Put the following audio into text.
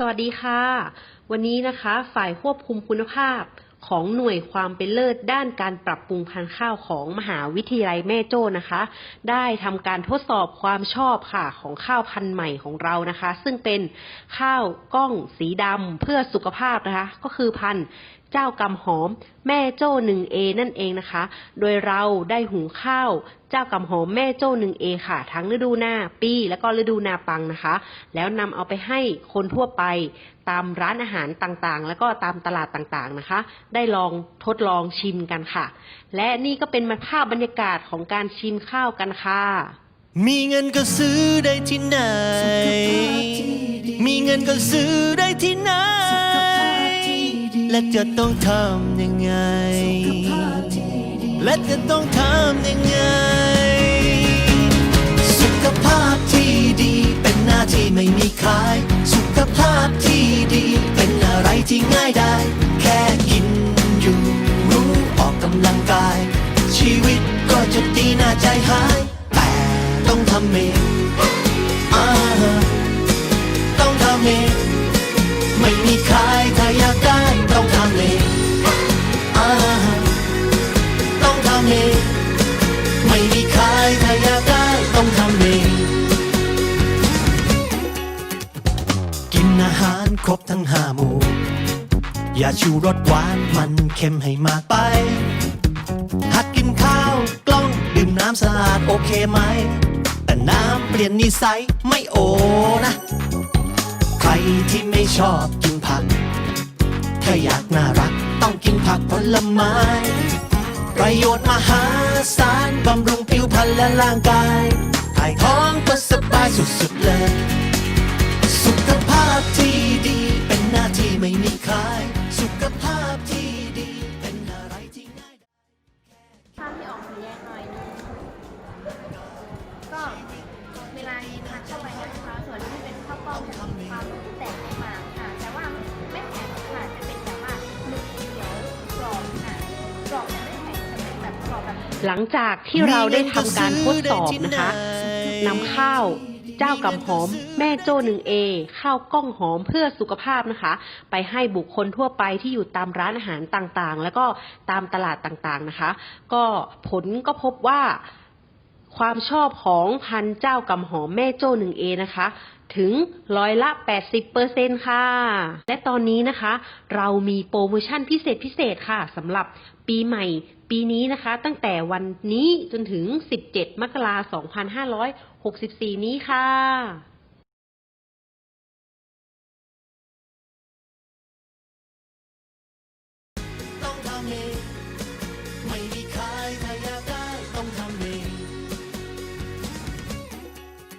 สวัสดีค่ะ วันนี้นะคะ ฝ่ายควบคุมคุณภาพของหน่วยความเป็นเลิศด้านการปรับปรุงพันธุ์ข้าวของมหาวิทยาลัยแม่โจ้นะคะ ได้ทำการทดสอบความชอบค่ะของข้าวพันธุ์ใหม่ของเรานะคะ ซึ่งเป็นข้าวกล้องสีดำเพื่อสุขภาพนะคะ ก็คือพันธุ์เจ้ากำหอม แม่โจ้ 1A นั่นเองนะคะ โดยเราได้หุงข้าว เจ้ากำหอมแม่โจ้ 1A ค่ะ ทั้งฤดูหน้าปีและก็ฤดูนาปังนะคะ แล้วนำเอาไปให้คนทั่วไปตามร้านอาหารต่างๆ แล้วก็ตามตลาดต่างๆนะคะ ได้ลองทดลองชิมกันค่ะ และนี่ก็เป็นภาพบรรยากาศของการชิมข้าวกันค่ะ มีเงินก็ซื้อได้ที่ไหน มีเงินก็ซื้อได้ที่ไหน และจะต้องทำยังไง และจะต้องทำยังไง สุขภาพที่ดีเป็นหน้าที่ไม่มีขาย สุขภาพที่ดีเป็นอะไรที่ง่ายได้ แค่กินอยู่รู้ออกกำลังกาย ชีวิตก็จะดีน่าใจหาย แต่ต้องทำเองอต้องทำเอง อาหารครบทั้งห้าหมู่ อย่าชูรสหวานมันเค็มให้มากไป หัดกินข้าวกล้องดื่มน้ำสะอาดโอเคไหม แต่น้ำเปลี่ยนนิสัยไม่โอนะ ใครที่ไม่ชอบกินผัก ถ้าอยากน่ารักต้องกินผักผลไม้ ประโยชน์มหาศาลบำรุงผิวพรรณและร่างกายถ่ายท้องก็สบายสุดๆเลย สุข ทานเข้าไปนะคะ ส่วนที่เป็นข้าวกล้องเนี่ยมีความแตกต่างมากค่ะ แต่ว่าไม่แข็งค่ะจะเป็นแบบว่าหนึบเหนียวกรอบค่ะกรอบแต่ไม่แข็งจะเป็นแบบกรอบแบบหลังจากที่เราได้ทำการทดสอบนะคะนำข้าวเจ้ากำหอม แม่โจ้ 1A ข้าวกล้องหอมเพื่อสุขภาพนะคะ ไปให้บุคคลทั่วไปที่อยู่ตามร้านอาหารต่างๆ แล้วก็ตามตลาดต่างๆนะคะ ก็ผลก็พบว่า ความชอบของพันเจ้ากำหอมแม่โจ้หนึ่งเอนะคะ ถึงร้อยละ 80%ค่ะ และตอนนี้นะคะ เรามีโปรโมชั่นพิเศษพิเศษค่ะสำหรับปีใหม่ปีนี้นะคะ ตั้งแต่วันนี้จนถึง 17 มกราคม 2564 นี้ค่ะ